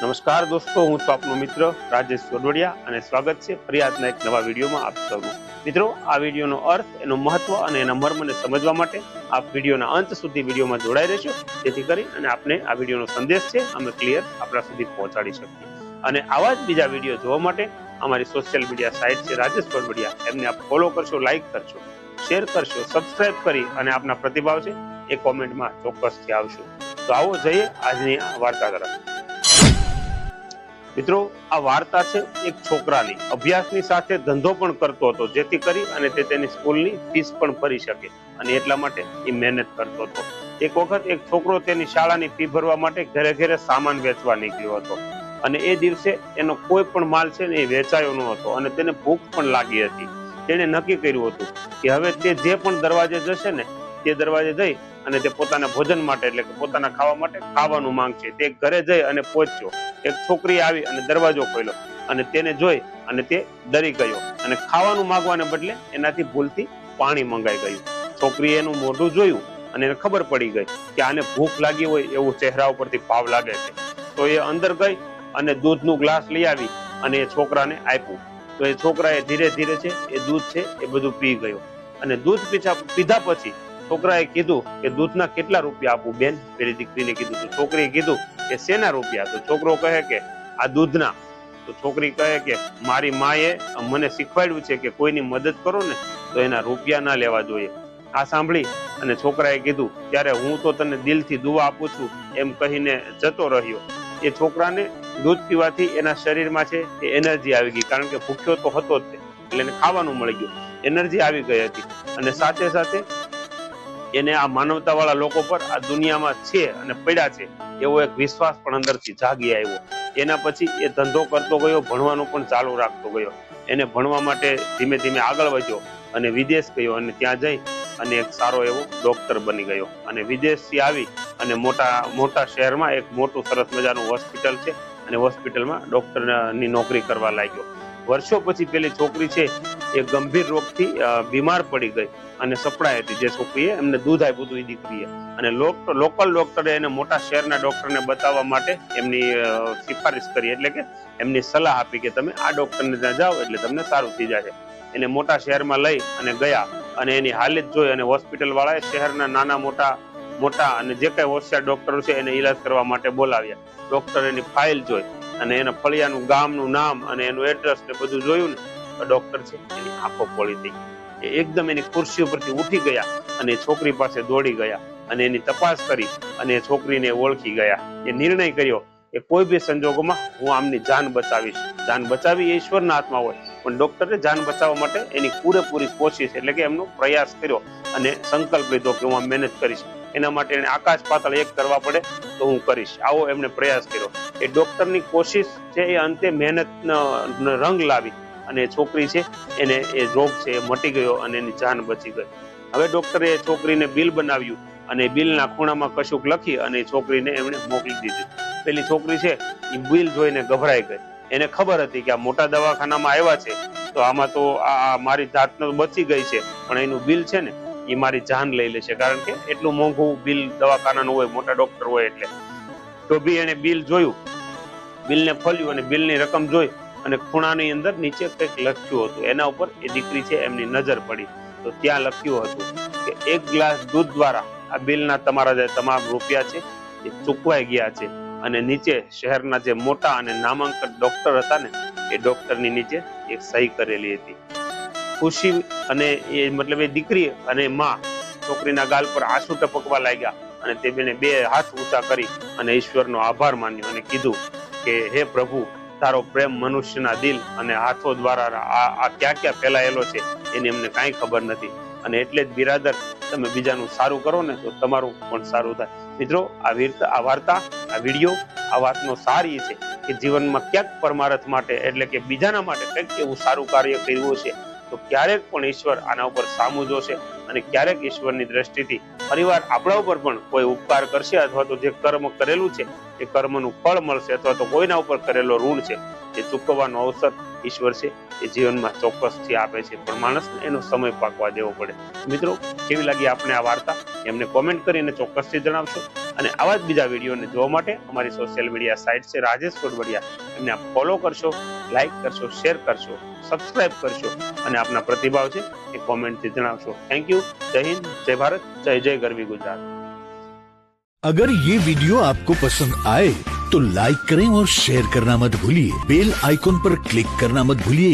નમસ્કાર દોસ્તો, હું છું આપનો મિત્ર રાજેશ સોડવડિયા અને સ્વાગત છે ફરિયાદના એક નવા વિડીયોમાં આપ સૌનું. મિત્રો, આ વિડીયોનો અર્થ, એનો મહત્વ અને એના મર્મને સમજવા માટે આપ વિડીયોના અંત સુધી વિડીયોમાં જોડાઈ રહેશો જેથી કરી અને આપને આ વિડીયોનો સંદેશ છે, અમે ક્લિયર આપણા સુધી પહોંચાડી શકીએ. અને આવા જ બીજા વીડિયો જોવા માટે અમારી સોશિયલ મીડિયા સાઇટ છે રાજેશ સોડવડિયા એમને આપ ફોલો કરશો, લાઇક કરશો, શેર કરશો, સબસ્ક્રાઇબ કરી અને આપના પ્રતિભાવ છે એ કોમેન્ટમાં ચોક્કસથી આવશો. તો આવો જઈએ આજની વાર્તા તરફ. મિત્રો, આ વાર્તા છે એક છોકરાની. અભ્યાસની સાથે ધંધો પણ કરતો હતો, જેથી કરી અને તે તેની સ્કૂલની ફીસ પણ ભરી શકે અને એટલા માટે એ મહેનત કરતો હતો. એક વખત એક છોકરો તેની શાળાની ફી ભરવા માટે ઘરે ઘરે સામાન વેચવા નીકળ્યો હતો અને એ દિવસે એનો કોઈ પણ માલ છે ને એ વેચાયો ન હતો અને તેને ભૂખ પણ લાગી હતી. તેણે નક્કી કર્યું હતું કે હવે તે જે પણ દરવાજે જશે ને તે દરવાજે જઈ અને તે પોતાના ભોજન માટે, એટલે કે પોતાના ખાવા માટે ખાવાનું માંગશે. તે ઘરે જઈ અને પહોંચ્યો. એક છોકરી આવી અને દરવાજો ખોલ્યો અને તેને જોઈ અને તે ડરી ગયો. અને ખાવાનું માંગવાને બદલે એનાથી ભૂલથી પાણી મંગાઈ ગયું. છોકરીએ એનું મોઢું જોયું અને એને ખબર પડી ગઈ કે આને ભૂખ લાગી હોય એવું ચહેરા ઉપરથી ભાવ લાગે છે. તો એ અંદર ગઈ અને દૂધનું ગ્લાસ લઈ આવી અને એ છોકરાને આપ્યું. તો એ છોકરાએ ધીરે ધીરે છે, એ દૂધ છે એ બધું પી ગયો. અને દૂધ પીછા પીધા પછી છોકરાએ કીધું કે દૂધના કેટલા રૂપિયા આપું? બેન, પેલી દીકરીને કીધું તો. છોકરીએ કીધું કે શેના રૂપિયા? તો છોકરો કહે કે આ દૂધના. તો છોકરી કહે કે મારી માએ મને શીખવાડ્યું છે કે કોઈની મદદ કરો ને તો એના રૂપિયા ના લેવા જોઈએ. આ સાંભળી અને છોકરાએ કીધું, ત્યારે હું તો તને દિલથી દુવા આપું છું. એમ કહીને જતો રહ્યો. એ છોકરાને દૂધ પીવાથી એના શરીરમાં છે એ એનર્જી આવી ગઈ, કારણ કે ભૂખ્યો તો હતો જ એટલે ખાવાનું મળી ગયું. એનર્જી આવી ગઈ હતી. અને સાથે સાથે એને આ માનવતા વાળા લોકો પર આ દુનિયામાં છે અને પડ્યા છે, એવો એક વિશ્વાસ પણ અંદરથી જાગી આવ્યો. એના પછી એ ધંધો કરતો ગયો, ભણવાનું પણ ચાલુ રાખતો ગયો. એને ભણવા માટે ધીમે ધીમે આગળ વધ્યો અને વિદેશ ગયો અને ત્યાં જઈ અને એક સારો એવો ડોક્ટર બની ગયો. અને વિદેશથી આવી અને મોટા મોટા શહેરમાં એક મોટું સરસ મજાનું હોસ્પિટલ છે અને હોસ્પિટલમાં ડોક્ટરની નોકરી કરવા લાગ્યો. વર્ષો પછી પેલી છોકરી છે, એ ગંભીર રોગથી બીમાર પડી ગઈ. અને સપડાઈ હતી. જે છોકરીએ એમને દૂધ આપ્યું હતું એ દીકરીએ. અને લોકલ ડોક્ટરે એને મોટા શહેરના ડોક્ટરને બતાવવા માટે એમની સિફારિશ કરી. એટલે કે એમની સલાહ આપી કે તમે આ ડોક્ટરને ત્યાં જાઓ એટલે તમને સારું થઈ જશે. એને મોટા શહેરમાં લઈ અને ગયા. અને એની હાલત જોઈ અને હોસ્પિટલ વાળાએ શહેરના નાના મોટા મોટા અને જે કઈ હોશિયાર ડોક્ટરો છે એને ઈલાજ કરવા માટે બોલાવ્યા. ડોક્ટર એની ફાઇલ જોઈ અને એના ફળિયાનું ગામનું નામ અને એનું એડ્રેસ ને બધું જોયું ને ડોક્ટર છે એની આંખો પોળી થઈ એ એકદમ એની ખુરશી ઉપરથી ઉઠી ગયા અને છોકરી પાસે દોડી ગયા અને એની તપાસ કરી અને એ છોકરીને ઓળખી ગયા. એ નિર્ણય કર્યો કે કોઈ બી સંજોગોમાં હું આમની જાન બચાવીશ. જાન બચાવી એ ઈશ્વરના હાથમાં હોય. પણ ડોક્ટરે જાન બચાવવા માટે એની પૂરેપૂરી કોશિશ એટલે કે એમનો પ્રયાસ કર્યો અને સંકલ્પ લીધો કે હું આ મહેનત કરીશ. એના માટે એને આકાશ પાતાળ એક કરવા પડે તો હું કરીશ. આવો એમને પ્રયાસ કર્યો. એ ડોક્ટરની કોશિશ છે એ અંતે મહેનત રંગ લાવી. અને છોકરી છે, એને એ રોગ છે, એ મટી ગયો અને એની જાન બચી ગઈ. હવે ડોક્ટરે છોકરીને બિલ બનાવ્યું અને બિલના ખૂણામાં કશુંક લખી અને છોકરીને એમણે મોકલી દીધી. પેલી છોકરી છે, એ બિલ જોઈને ગભરાઈ ગઈ. એને ખબર હતી કે આ મોટા દવાખાનામાં આવ્યા છે, તો આમાં તો આ મારી જાત બચી ગઈ છે, પણ એનું બિલ છે ને, એ મારી જાન લઈ લેશે. કારણ કે એટલું મોંઘું બિલ દવાખાનાનું હોય, મોટા ડોક્ટર હોય એટલે. તો બી એને બિલ જોયું. બિલને ખોલ્યું અને બિલની રકમ જોઈ. અને ખૂણાની અંદર નીચે કંઈક લખ્યું હતું. એના ઉપર એ દીકરી છે, એમની નજર પડી. તો ત્યાં લખ્યું હતું કે એક ગ્લાસ દૂધ દ્વારા આ બિલના તમારા જે તમામ રૂપિયા છે એ ચૂકવાઈ ગયા છે. અને નીચે શહેરના જે મોટા અને નામાંકન ડોક્ટર હતા ને, એ ડોક્ટરની નીચે એક સહી કરેલી હતી. ખુશી અને એ મતલબ એ દીકરી અને માં છોકરીના ગાલ પર આંસુ ટપકવા લાગ્યા અને તે બેને બે હાથ ઊંચા કરી અને ઈશ્વરનો આભાર માન્યો અને કીધું કે, હે પ્રભુ તારો પ્રેમ મનુષ્યના દિલ અને હાથો દ્વારા આ ક્યાં ક્યાં ફેલાયેલો છે એની અમને કાંઈ ખબર નથી. અને એટલે જ બિરાદર, તમે બીજાનું સારું કરો ને તો તમારું પણ સારું થાય. મિત્રો, આ વીરતા આ વાર્તા, આ વીડિયો, આ વાતનો સાર એ છે કે જીવનમાં ક્યાંક પરમારથ માટે એટલે કે બીજાના માટે કંઈક એવું સારું કાર્ય કર્યું છે તો ક્યારેક પણ ઈશ્વર આના ઉપર સામું જોશે અને ક્યારેક ઈશ્વરની દ્રષ્ટિથી પરિવાર આપણા ઉપર પણ કોઈ ઉપકાર કરશે અથવા તો જે કર્મ કરેલું છે, એ કર્મનું ફળ મળશે અથવા તો કોઈના ઉપર કરેલો ઋણ છે, એ ચૂકવવાનો અવસર ઈશ્વર છે, એ જીવનમાં ચોક્કસથી આપે છે. પણ માણસને એનો સમય પાકવા દેવો પડે. મિત્રો, કેવી લાગી આપણે આ વાર્તા? એમને કોમેન્ટ કરીને ચોક્કસથી જણાવશો. અને આવા જ બીજા વિડીયોને જોવા માટે અમારી સોશિયલ મીડિયા સાઇટ છે રાજેશ સોડવડિયા એમને આપ ફોલો કરશો લાઈક કરશો શેર કરશો સબસ્ક્રાઇબ કરશો અને આપના પ્રતિભાવ છે એ કોમેન્ટથી જણાવશો થેન્ક યુ જય હિન્દ જય ભારત જય જય ગરવી ગુજરાત अगर ये वीडियो आपको पसंद आए तो लाइक करें और शेयर करना मत भूलिए बेल आइकॉन पर क्लिक करना मत भूलिए